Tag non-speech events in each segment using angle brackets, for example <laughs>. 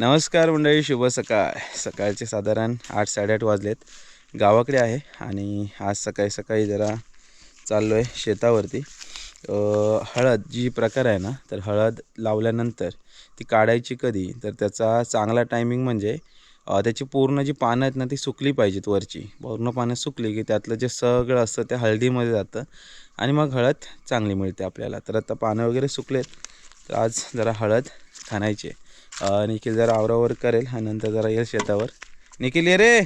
नमस्कार मंडळी शुभ सकाळ. सकाळचे साधारण आठ साडेआठ वाजलेत. गावाकडे आहे आणि आज सकाळी सकाळी जरा चाललो आहे शेतावरती हळद जी प्रकार आहे ना तर हळद लावल्यानंतर ती काढायची कधी? तर त्याचा चांगला टायमिंग म्हणजे त्याची पूर्ण जी पानं आहेत ना ती सुकली पाहिजेत वरची. पूर्ण पानं सुकली की त्यातलं जे सगळं असतं ते हळदीमध्ये जातं आणि मग हळद चांगली मिळते आपल्याला. तर आता पानं वगैरे सुकलेत. तर आज जरा हळद खाणायची निखिल जरा आवरावर करेल आणि नंतर जरा येईल शेतावर. निखिल ये रे!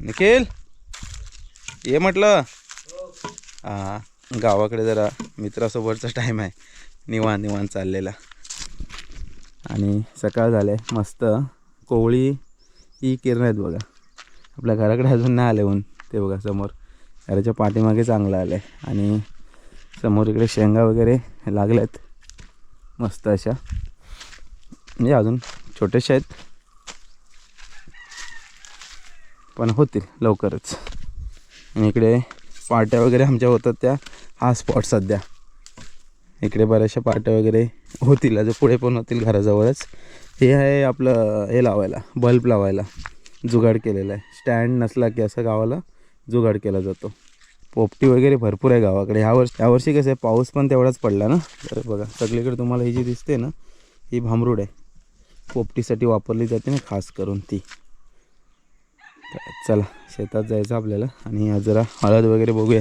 निखिल! ये म्हटलं. हां गावाकडे जरा मित्रासोबतचा टाईम आहे. निवान निवान चाललेला. आणि सकाळ झाले मस्त. कोवळी ही किरण आहेत बघा. आपल्या घराकडे अजून नाही आले ऊन ते बघा समोर. घराच्या पाठीमागे चांगलं आलं आहे आणि समोर इकडे शेंगा वगैरे लागल्यात. मस्त अशा. म्हणजे अजून छोटेसे आहेत. पण होतील लवकरच. आणि इकडे पार्ट्या वगैरे आमच्या होतात त्या. हा स्पॉट सध्या. इकडे बऱ्याचशा पार्ट्या वगैरे होतील. अजून पुढे पण होतील घराजवळच. हे आहे आपलं हे लावायला बल्ब लावायला. जुगाड केलेला आहे. स्टँड नसला की असं गावाला जुगाड केला जातो. पोपटी वगैरे भरपूर आहे गावाकडे. ह्या वर्षी यावर्षी कसं आहे पाऊस पण तेवढाच पडला ना? तर बघा सगळीकडे तुम्हाला ही जी दिसते ना ही भांबरूड आहे. पोपटीसाठी वापरली जाते ना खास करून ती. चला शेतात जायचं आपल्याला आणि जरा हळद वगैरे बघूया.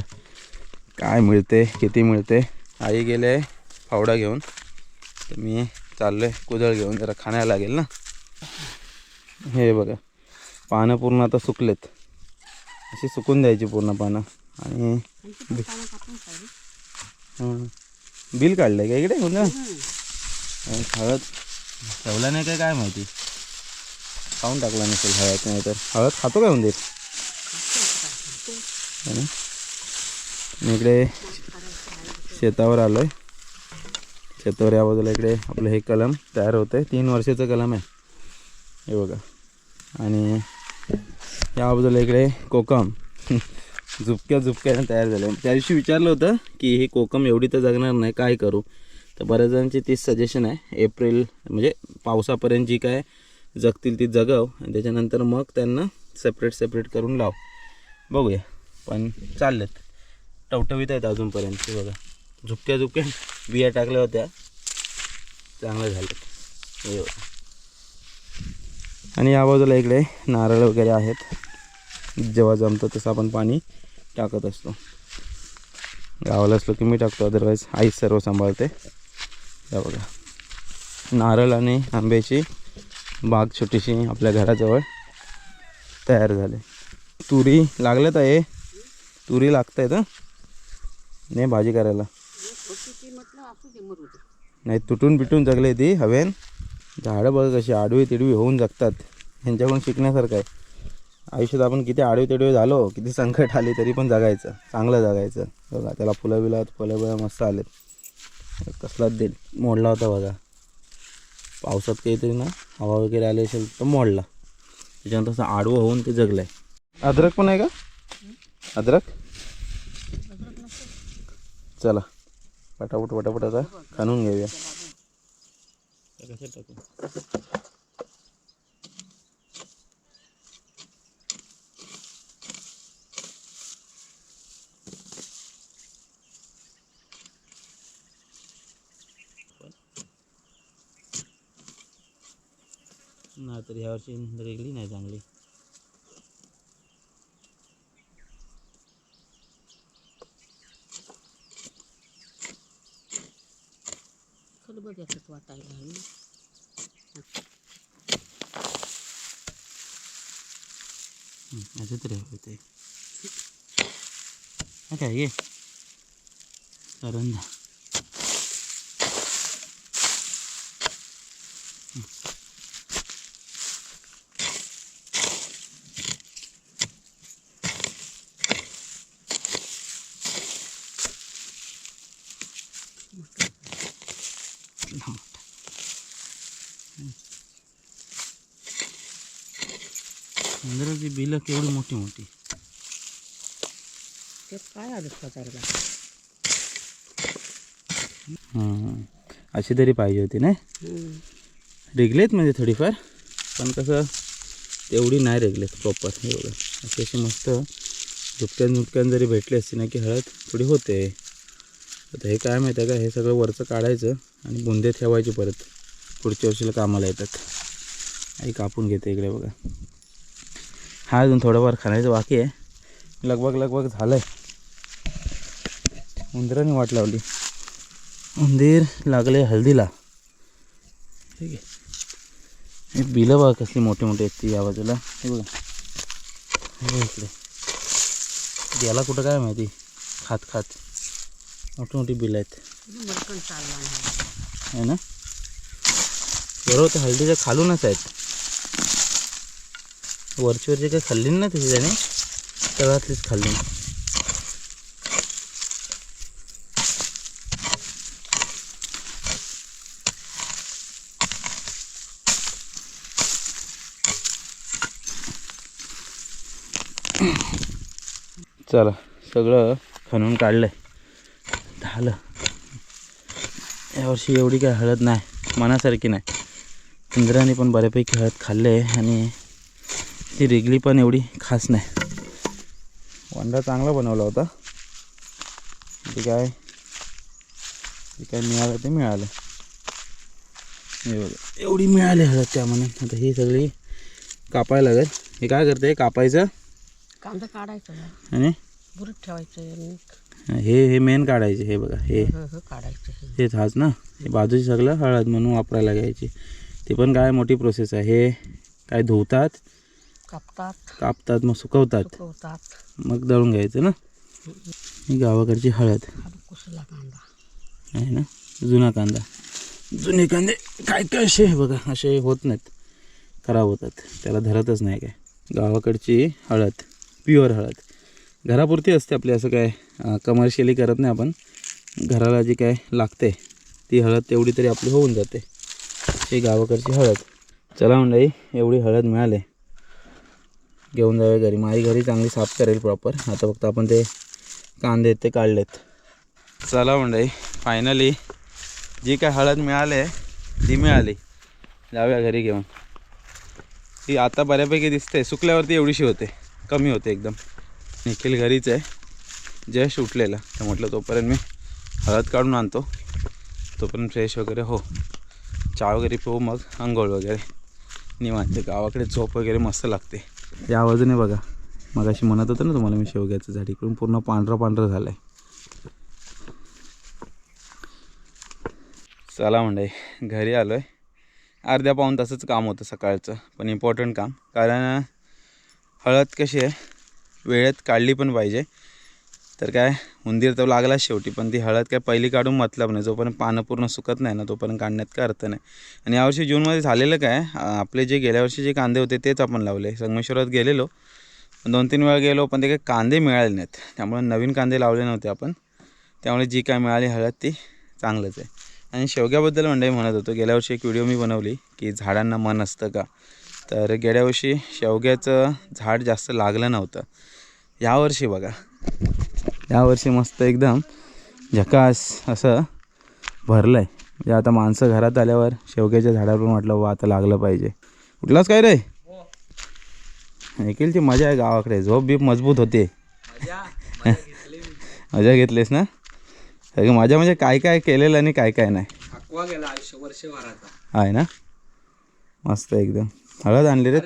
काय मिळते किती मिळते? आई गेले फावडा घेऊन. तर मी चाललो आहे कुदळ घेऊन जरा खाण्याला लागेल ना? हे बघा पानं पूर्ण आता सुकलेत. अशी सुकून द्यायची पूर्ण पानं. आणि. बिल काढलं आहे का इकडे? हळद. ठेवला नाही काय काय माहिती? खाऊन टाकला नसेल हळद नाही तर हळद खातो काय उंदीर? है इकडे शेतावर आलो आहे शेतावर या बाजूला इकडे आपलं हे कलम तयार होतं आहे तीन वर्षाचं कलम आहे. हे बघा. आणि या बाजूला इकडे कोकम. <laughs> झुपक्या झुपक्याने तयार झालं त्या दिवशी विचारलं होतं की हे कोकम एवढी तर जगणार नाही काय करू? तर बऱ्याच जणांची तीच सजेशन आहे. एप्रिल म्हणजे पावसापर्यंत जी काय जगतील ती जगव आणि त्याच्यानंतर मग त्यांना सेपरेट सेपरेट करून लाव. बघूया. पण चाललेत. टवटवीत आहेत अजूनपर्यंत. ते बघा. झुपक्या झुपक्या बिया टाकल्या होत्या. चांगलं झालं आणि या बाजूला इकडे नारळ वगैरे आहेत. जेव्हा जमतं तसं आपण पाणी टाकत असतो. गावाला असलो की मी टाकतो अदरवाईज आईच सर्व सांभाळते. या बघा. नारळ आणि आंब्याची बाग छोटीशी आपल्या घराजवळ तयार झाले. तुरी लागल्यात आहे. तुरी लागत आहेत नाही भाजी करायला. नाही तुटून बिटून जगले ती हवेन. झाडं बघा कशी आडवी तिडवी होऊन जगतात. ह्यांच्याकडून शिकण्यासारखं आहे. आयुष्यात आपण किती आडवी तिडवी झालो किती संकट आली तरी पण जगायचं. चांगलं जगायचं. बघा त्याला फुलं बिलं फुलं बिळं मस्त आलेत. कसला दे मोडला होता बघा. पावसात काहीतरी ना हवा वगैरे आली असेल तर मोडला. त्याच्यानंतर असं आडवं होऊन ते जगलं आहे अद्रक पण आहे का? अद्रक? चला. पटापट पटापट आता खाणून घेऊया. कशात टाकू नाही तर ह्या वर्षी रेगली नाही चांगली खलबत्यातच वाटायला लागली असं तरी हवं ते हा काय घे करंदा इंद्राची बिलं केवढी मोठी मोठी ते काय आलं हां अशी तरी पाहिजे होती ना रेगलेत म्हणजे थोडीफार पण कसं एवढी नाही रेगलेत प्रॉपर हे बघा. अशी अशी मस्त झुपक्यान झुपक्यान जरी भेटली असती ना की हळद थोडी होते. आता हे काय माहिती आहे का? हे सगळं वरचं काढायचं आणि बुंदे ठेवायचे परत. पुढच्या वर्षीला कामाला येतात. आई कापून घेते इकडे बघा. हा अजून थोडंफार खाण्याचं बाकी आहे. लगभग लगभग झालं आहे उंदराने वाट लावली. उंदीर लागले हळदीला. ठीक आहे. हे बिलं बघा कसली मोठी मोठी आहेत ती या बाजूला. हे बघा. हे बघा इकडे. याला कुठं काय माहिती? खात खात. मोठी मोठी बिलं आहेत. आहे ना? बरोबर ते हळदीच्या खालूनच आहेत. वरची वरची काही खाल्ली ना त्याची त्याने तळातलीच खाल्ली चला सगळं खणून काढलं आहे झालं यावर्षी एवढी काय हळद नाही मनासारखी नाही. इंद्राने पण बऱ्यापैकी हळद खाल्ले आणि ती रेगली पण एवढी खास नाही. वांडा चांगला बनवला होता. ते काय ते काय मिळालं ते मिळालं. हे बघा एवढी मिळाली हळद त्या म्हणून आता ही सगळी कापायला लागेल. हे काय करते कापायचं. कांदा काढायचा आणि? बुरीत ठेवायचं हे हे मेन काढायचे हे बघा हे. हं, हं, काढायचं हे. तेच हाच ना. हे बाजूची सगळं हळद म्हणून वापरायला घ्यायची ते पण काय मोठी प्रोसेस आहे. हे काय धुवतात कापतात. कापतात मग सुकवतात. सुकवतात. मग दळून घ्यायचं ना? ही गावाकडची हळद. कुसला कांदा. आहे ना? जुना कांदा. जुने कांदे काय काय असे बघा असे होत नाहीत. खराब होतात. त्याला धरतच नाही काय. गावाकडची हळद प्युअर हळद. घरापुरती असते आपली असं काय कमर्शियली करत नाही आपण. घराला जी काय लागते ती हळद तेवढी तरी आपली होऊन जाते. ही गावाकडची हळद. चला मंडळी एवढी हळद मिळाले. घेऊन जाऊया घरी. माझी घरी चांगली साफ करेल प्रॉपर आता फक्त आपण ते कांदे ते काढलेत. चला मंडळी फायनली जी काय हळद मिळाली ती मिळाली. जाऊया घरी घेऊन. ती आता बऱ्यापैकी दिसते. सुकल्यावरती एवढीशी होते. कमी होते एकदम. निखिल घरीच आहे. जस्ट उठलेला. तर म्हटलं तोपर्यंत मी हळद काढून आणतो. तोपर्यंत फ्रेश वगैरे हो. चहा वगैरे पिऊ मग. आंघोळ वगैरे. निवांत. गावाकडे झोप वगैरे मस्त लागते. या आवाजाने बघा. मग अशी म्हणत होतं ना तुम्हाला मी शेवग्याचं झाड इकडून पूर्ण पांढरं पांढरं झालं आहे चला म्हणजे घरी आलो आहे अर्ध्या पाऊन तासच काम होतं सकाळचं पण इम्पॉर्टंट काम. कारण हळद कशी आहे वेळेत काढली पण पाहिजे. तर काय उंदीर तर लागलाच शेवटी पण ती हळद काय पहिली काढून मतलब नाही जोपर्यंत पानं पूर्ण सुकत नाही ना तोपर्यंत काढण्यात काय अर्थ नाही. आणि यावर्षी जूनमध्ये झालेलं काय आपले जे गेल्या वर्षी जे कांदे होते तेच आपण लावले. संगमेश्वरात गेलेलो दोन तीन वेळा गेलो पण ते काही कांदे मिळाले नाहीत. त्यामुळे नवीन कांदे लावले नव्हते आपण. त्यामुळे जी काय मिळाली हळद ती चांगलंच आहे. आणि शेवग्याबद्दल म्हणजे मंडळी म्हणत होतो गेल्या वर्षी एक व्हिडिओ मी बनवली की झाडांना मन असतं का? तर गेल्या वर्षी शेवग्याचं झाड जास्त लागलं नव्हतं. यावर्षी बघा. यावर्षी मस्त एकदम झकास असं भरलं आहे म्हणजे आता माणसं घरात आल्यावर शेवग्याच्या झाडावर म्हटलं वा आता लागलं पाहिजे. कुठलाच काय रे? निखिलची मजा आहे गावाकडे. झोप बीप मजबूत होते. मजा? <laughs> घेतलीस ना? मजा म्हणजे काय काय केलेलं आणि काय काय नाही. आहे ना? मस्त एकदम. हळद आणली रे.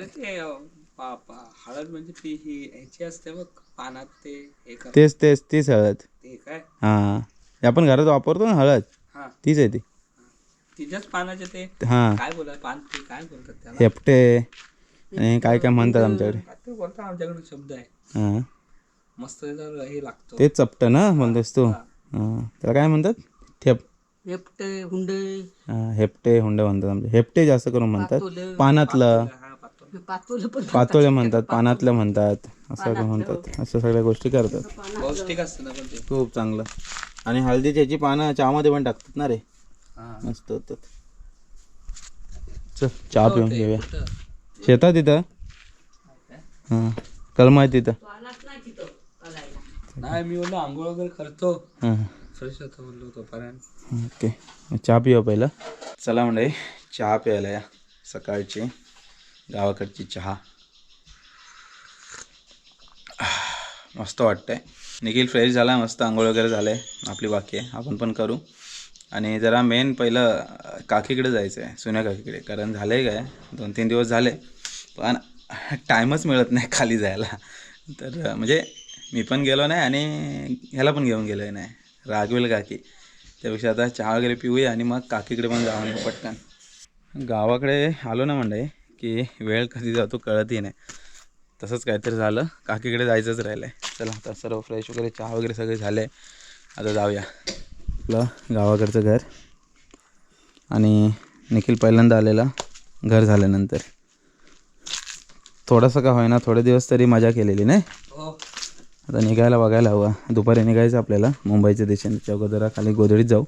हळद म्हणजे ती ही ह्याची असते बघ. पानात ते हे कर तेच तेच तीच हळद. ते काय? हां. हे आपण घरात वापरतो ना हळद. हा. तीच आहे ती. तिच्याच पानाचे ते. हां. काय बोलतात? पान ते काय बोलतात त्याला? हेपटे आणि काय काय म्हणतात आमच्याकडे? काय ते बोलतात आमच्याकडे शब्द आहे. हां. मस्त हे लागतो. तेच चपटं ना म्हणतोस तू. हां. त्याला काय म्हणतात? ठेप. हुंडे. हां हेपटे हुंडे म्हणतात आमच्या हेपटे जास्त करून म्हणतात. पानातलं. हा पातळ पातोलं पण पातोळे म्हणतात पानातलं म्हणतात. असं काय म्हणतात. असं सगळ्या गोष्टी करतात. पौष्टिक असतं ना पण ते. खूप चांगलं. आणि हळदीची ह्याची पानं चहामध्ये पण टाकतात ना रे? हा. मस्त होतात. चल चहा पिऊन ते घेऊया? शेतात तिथं? हां. कलम आहे तिथं. नाही मी बोललो आंघोळ वगैरे करतो. हां. फ्रेश होतो बोललो तोपर्यंत. ओके. मग चहा पिऊया पहिलं. चला म्हणजे चहा प्यायला या सकाळची. गावाकडची चहा. मस्त वाटतंय. निखिल फ्रेश झाला आहे मस्त आंघोळ वगैरे झालं आहे आपली बाकी आहे. आपण पण करू. आणि जरा मेन पहिलं काकीकडे जायचं आहे सुन्या काकीकडे. कारण झालं आहे काय दोन तीन दिवस झाले. पण टाईमच मिळत नाही खाली जायला. तर म्हणजे मी पण गेलो नाही आणि ह्याला पण घेऊन गेलो नाही. रागवेल काकी. त्यापेक्षा आता चहा वगैरे पिऊया आणि मग काकीकडे पण जाऊन पटकन. गावाकडे आलो ना म्हणजे की वेळ कधी जातो कळतही नाही. तसंच काहीतरी झालं. काकीकडे जायचंच राहिलं आहे चला आता सर्व फ्रेश वगैरे चहा वगैरे सगळे झाले. आता जाऊया. आपलं गावाकडचं घर. आणि निखिल पहिल्यांदा आलेला. घर झाल्यानंतर. थोडंसं का होईना थोडे दिवस तरी मजा केलेली नाही? हो. आता निघायला बघायला हवं. दुपारी निघायचं आपल्याला. मुंबईच्या दिशेने जरा खाली गोधडीत जाऊ.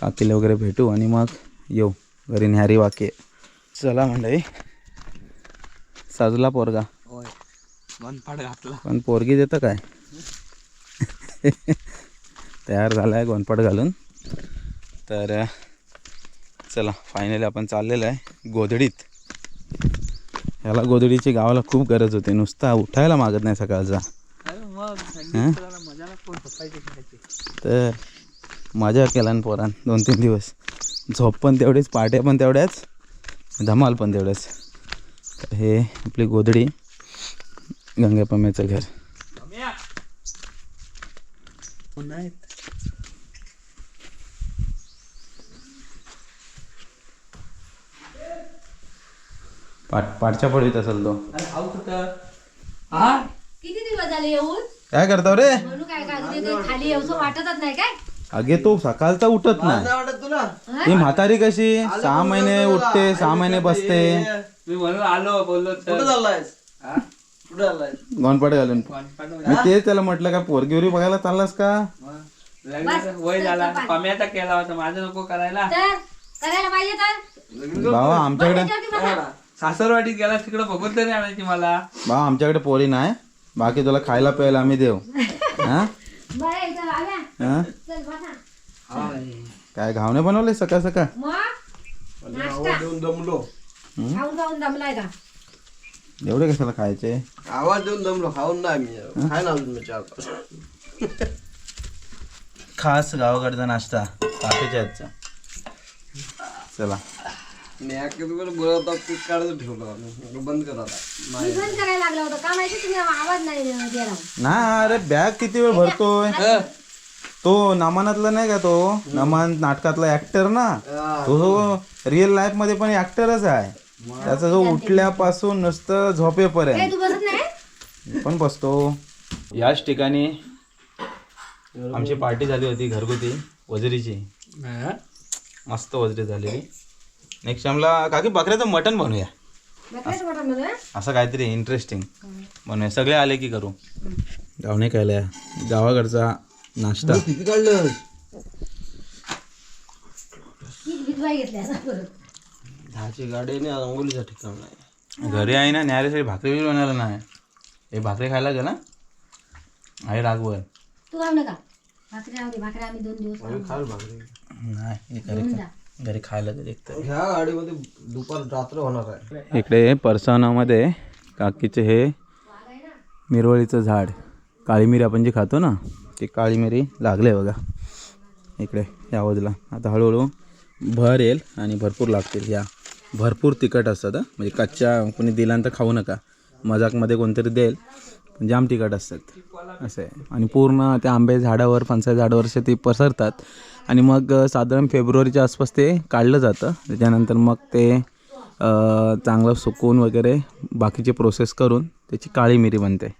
काकीला वगैरे भेटू आणि मग येऊ. घरी न्यारी वाके. चला मंडळी. साजला पोरगा. घातला. पण पोरगी देतं काय? तयार झाला आहे गोनपाट घालून. तर चला फायनली आपण चाललेलं आहे गोधडीत. ह्याला गोधडीची गावाला खूप गरज होती. नुसता उठायला मागत नाही सकाळचा. तर मजा केला ना पोरान दोन तीन दिवस. झोप पण तेवढीच पाट्या पण तेवढ्याच धमाल पण तेवढ्याच तर हे आपली गोधडी. गंगापम्याचं घर. पाठच्या पडवीत असेल तो. कुठं? हा किती दिवस झाले येऊन? काय करतो रे? काय खाली येऊसं वाटतच नाही काय? अगे तो सकाळचा उठत नाही. ती म्हातारी कशी? सहा महिने उठते सहा महिने बसते. मी म्हणून आलो बोललो तर. हा? गोनपाट घालून मी तेच त्याला म्हटलं का पोरगीवरी बघायला चाललास का? लग्नाचं वय झाला. पम्याचा केला होता. माझं नको करायला. तर करायला पाहिजे तर. बाबा आमच्याकडे त्याच्यावरती बसा. सासरवाडीत गेला तिकडे बघून तरी आणायची मला. बा आमच्याकडे पोरी नाही. बाकी तुला खायला प्यायला आम्ही देऊ. हा? बरं. हा? चल बसा. काय घावणे बनवले सकाळ सकाळ? मग? नाश्ता. खाऊन खाऊन दमलाय का? एवढे कशाला खायचे? आवाज देऊन दमलो खाऊन नाही मी. खाय ना अजून मी चार पाच. खास गावाकडचा नाश्ता काकीच्या हातचा चला. मी एकेकडे बोलत पीठ काढत ठेवलं. बंद करा. मी बंद करायला लागला होता. का माहिती? तुम्ही आवाज नाही दिला ना अरे बॅग किती वेळ भरतोय? तो नमनातला नाही का तो? नमन नाटकातला ऍक्टर ना? तो रिअल लाईफमध्ये पण ऍक्टरच आहे. त्याचा जो उठल्यापासून नुसतं काय झोपेपर्यंत तू बसत नाही? मी पण बसतो. याच ठिकाणी आमची पार्टी झाली होती घरगुती वजरीची. मस्त वजरी झालेली नेक्स्ट टाइमला काकी बकऱ्याचं मटण बनवूया. बकऱ्याचं मटणमध्ये असं काहीतरी इंटरेस्टिंग बनवूया. सगळे आले की करू. गावणे खायला. गावाकडचा नाश्ता. किती काढलं हीच दहाची गाडी नाही अंघोलीचं ठिकाण नाही. घरी आहे ना न्यायासाठी भाकरी बी बनवला नाही. हे भाकरी खायला गेला आहे रागवर. तू नका. भाकरी राहू दे भाकरी आम्ही दोन दिवस. खाल भाकरी. नाही हे घरी खा- घरी खायला तर एक तर. ह्या गाडीमध्ये दुपार रात्र होणार आहे. इकडे परसावनामध्ये काकीचे हे मिरवळीचं झाड. काळी मिरी आपण जी खातो ना ती काळी मिरी लागले बघा. इकडे या बाजूला. आता हळूहळू भर येईल आणि भरपूर लागतील या. भरपूर तिखट असतात म्हणजे कच्च्या कोणी दिल्यानंतर खाऊ नका. मजाकमध्ये कोणतरी देईल पण जाम तिखट असतात. असं आहे. आणि पूर्ण त्या आंबे झाडावर फणसा झाडावर असे ते पसरतात. आणि मग साधारण फेब्रुवारीच्या आसपास ते काढलं जातं. त्याच्यानंतर मग ते चांगलं सुकवून वगैरे बाकीचे प्रोसेस करून त्याची काळी मिरी बनते.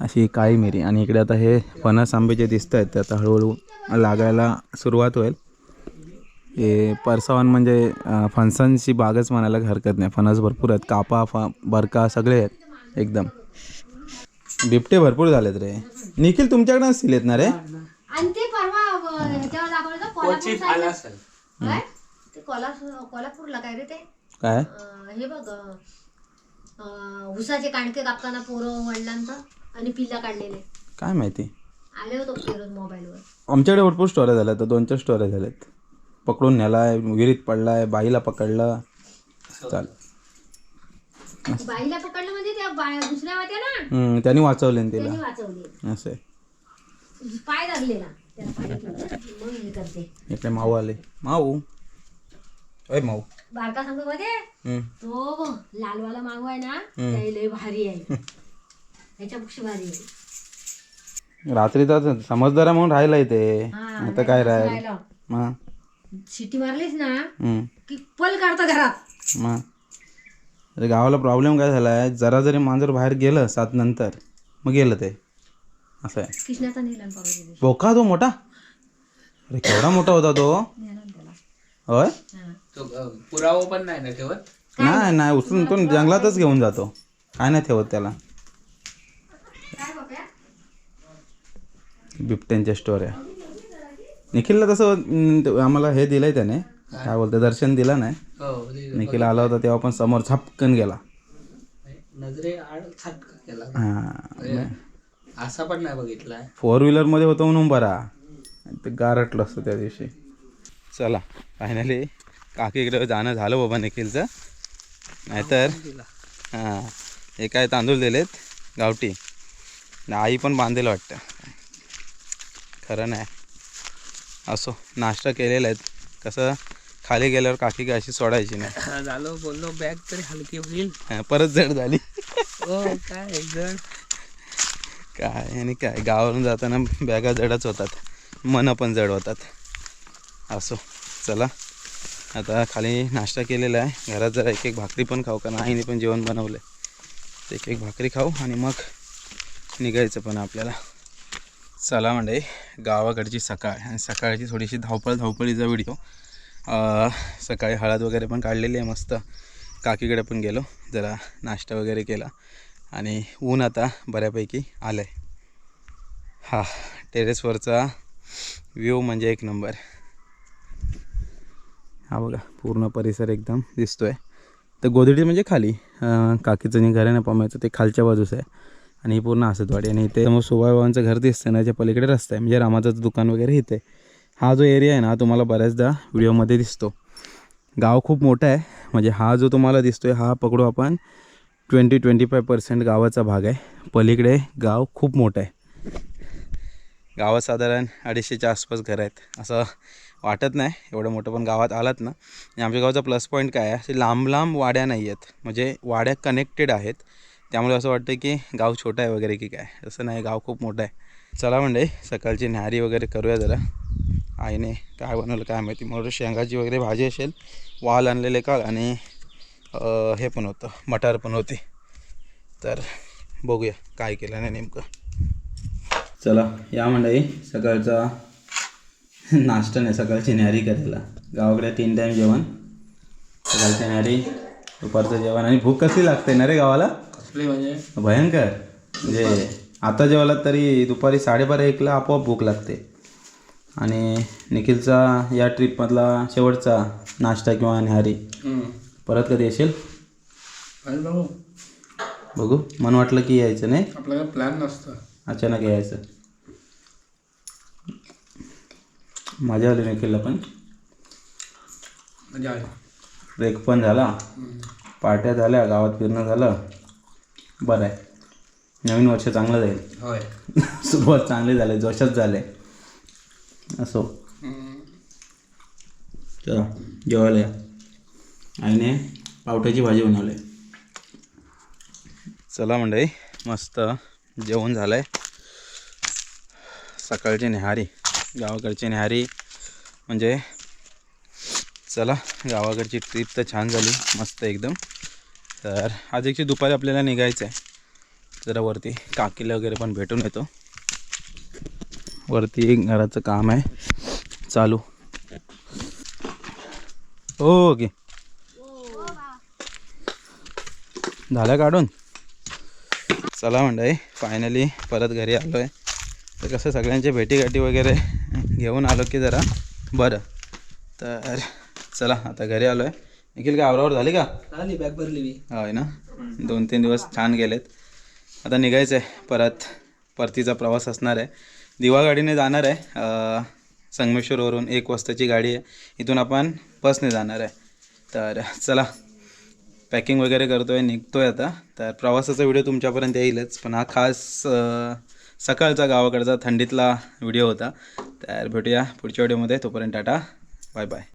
अशी काळी मिरी. आणि इकडे आता हे फणस आंबे जे दिसत आहेत ते आता हळूहळू लागायला सुरुवात होईल. हे परसावन म्हणजे फणसांची बागच म्हणायला हरकत नाही. फणस भरपूर आहेत कापा फा बरका सगळे आहेत एकदम. बिबटे भरपूर झालेत रे. निखिल तुमच्याकडे असतील येत ना रे? आणि ते परवा अ, ह्याच्यावर दाखवलं होतं क्वचित कोल्हापूर आला side असेल. ला. काय ते कोल्हापूर कोल्हापूरला काय रे ते? काय? अ, हे बघ अ, उसाचे कांडके कापताना पोरं वडिलांचं आणि पिल्ला काढलेले. काय माहिती? आले होतो मोबाईलवर. आमच्याकडे भरपूर स्टोऱ्या झाल्या तर दोन चार स्टोऱ्या झाल्यात पकडून नेलाय विहिरीत पडलाय बाईला पकडलं. चाल. बाईला पकडलं म्हणजे त्या दुसऱ्या होत्या ना? हम्म, त्यांनी वाचवले ना त्यांनी तिला वाचवली असं आहे. पाय धरलेला. त्या पायात. मग हे करते. इकडे माऊ आले. माऊ. अय माऊ. बारका सांगतो मध्ये हम्म. तो लालवाला मागू आहे ना लय भारी आहे. त्याच्यापेक्षा भारी आहे. रात्री तर समजदार आहे म्हणून राहिला इथे. हा, आता काय राहील? राहिलं. मग शिटी मारलीस ना. की पल काढतं घरात. मग अरे गावाला प्रॉब्लेम काय झाला आहे जरा जरी मांजर बाहेर गेलं सात नंतर मग गेलं ते. असं आहे. कृष्णाचा नेला परवा दिवशी. बोका तो मोठा? अरे केवढा मोठा होता तो. नेला ना त्याला होय? हा. तो अ, पुरावा पण नाही ना ठेवत? नाही नाही उचलून तो जंगलातच घेऊन जातो. काय नाही ठेवत त्याला. बिबट्यांच्या स्टोऱ्या निखिलला तसं आम्हाला हे दिलंय त्याने. काय? बोलते दर्शन दिलं नाही. हो निखिल आला होता तेव्हा पण समोर झपकन गेला. हां असा पण नाही बघितलाय. फोर व्हीलरमध्ये होतो म्हणून बरा. ते गारटलं असतं त्या दिवशी. चला फायनली काकीकडे जाणं झालं बाबा निखिलचं. नाहीतर हां हे काय तांदूळ दिलेत गावठी. आई पण बांधेल वाटतं. खरं नाही. असो नाश्ता केलेला आहे. कसं खाली गेल्यावर काकी काय अशी सोडायची नाही. झालो बोललो बॅग तरी हलकी होईल. हां, परत जड झाली. हो काय जण काय आणि काय गावावरून जाताना बॅगा जडच होतात. मनं पण जड होतात. असो चला. आता खाली नाश्ता केलेला आहे. घरात जरा एक एक भाकरी पण खाऊ कारण आईने पण जेवण बनवलं आहे एक एक भाकरी खाऊ आणि मग निघायचं पण आपल्याला. चला म्हणजे गावाकडची सकाळ आणि सकाळची थोडीशी धावपळ धावपळीचा व्हिडिओ सकाळी हळद वगैरे पण काढलेली आहे मस्त. काकीकडे पण गेलो जरा नाश्ता वगैरे केला. आणि ऊन आता बऱ्यापैकी आलं आहे हा टेरेसवरचा व्ह्यू म्हणजे एक नंबर हा बघा पूर्ण परिसर एकदम दिसतोय. तर गोधडी म्हणजे खाली. काकीचं जे घर आहे ना पमायचं ते खालच्या बाजूस आहे. आणि ही पूर्ण आसतवाडी आणि इथे मग सुभाबाबांचं घर दिसतं ना त्याच्या पलीकडे रस्ता आहे. म्हणजे रामाचं दुकान वगैरे इथे. हा जो एरिया आहे ना तुम्हाला बऱ्याचदा व्हिडिओमध्ये दिसतो. गाव खूप मोठं आहे. म्हणजे हा जो तुम्हाला दिसतोय हा पकडू आपण ट्वेंटी ट्वेंटी फाय पर्सेंट गावाचा भाग आहे. पलीकडे गाव खूप मोठं आहे. गावात साधारण अडीचशेच्या आसपास घरं आहेत. असं वाटत नाही. एवढं मोठं पण गावात आलात ना. आणि आमच्या गावाचा प्लस पॉईंट काय आहे? असे लांब लांब वाड्या नाही आहेत. म्हणजे वाड्या कनेक्टेड आहेत. त्यामुळे असं वाटतं की गाव छोटं आहे वगैरे की काय? असं नाही गाव खूप मोठं आहे. चला म्हणजे सकाळची न्याहारी वगैरे करूया जरा. आईने काय बनवलं काय माहिती? मोठं शेंगाची वगैरे भाजी असेल वाल आणलेले काल आणि हे पण होतं मटार पण होते. तर बघूया काय केलं नाही नेमकं. चला या मंडळी सकाळचा नाश्ता नाही सकाळची न्यारी करायला. गावाकडे तीन टाईम जेवण. सकाळची न्यारी दुपारचं जेवण आणि भूक कसली लागते ना रे गावाला? म्हणजे? भयंकर. म्हणजे आता जेवायला तरी दुपारी साडेबारा एकला आपोआप भूक लागते. आणि निखिलचा या ट्रिपमधला शेवटचा नाश्ता किंवा न्याहारी परत कधी येशील? भाऊ. बघू. मन वाटलं की यायचं नाही? आपल्याला प्लॅन नसतं. अचानक यायचं. मजा आली निखिलला पण. म्हणजे ब्रेक पण झाला. पार्ट्या झाल्या गावात फिरणं झालं. बरं आहे. नवीन वर्ष चांगलं जाईल. होय. <laughs> सुरुवात चांगली झाली जोशात झाले. असो. चला जेवायला या. आईने पावट्याची भाजी बनवली. चला मंडळी मस्त जेवण झालं आहे सकाळची न्याहारी गावाकडची न्याहारी. म्हणजे चला गावाकडची ट्रिप तर छान झाली मस्त एकदम. तर आज एकची दुपारी आपल्याला निघायचं आहे जरा वरती काकीला वगैरे पण भेटून येतो. वरती घराचं काम आहे. चालू. हो, ओके. झालं काढून? चला मंडळी फायनली परत घरी आलो आहे तर कसं सगळ्यांच्या भेटीगाठी वगैरे घेऊन आलो की जरा. बरं. तर चला आता घरी आलो आहे निखिल काय आवरावर झाली का? आली बॅग भरली मी. होय ना? दोन तीन दिवस छान गेलेत. आता निघायचं आहे परत परतीचा प्रवास असणार आहे. दिवा गाडीने जाणार आहे. संगमेश्वरवरून एक वाजताची गाडी आहे. इथून आपण बसने जाणार आहे. तर चला पॅकिंग वगैरे करतोय निघतोय आता. तर प्रवासाचा व्हिडिओ तुमच्यापर्यंत येईलच. पण हा खास सकाळचा गावाकडचा थंडीतला व्हिडिओ होता. तर भेटूया पुढच्या व्हिडिओमध्ये तोपर्यंत टाटा. Bye bye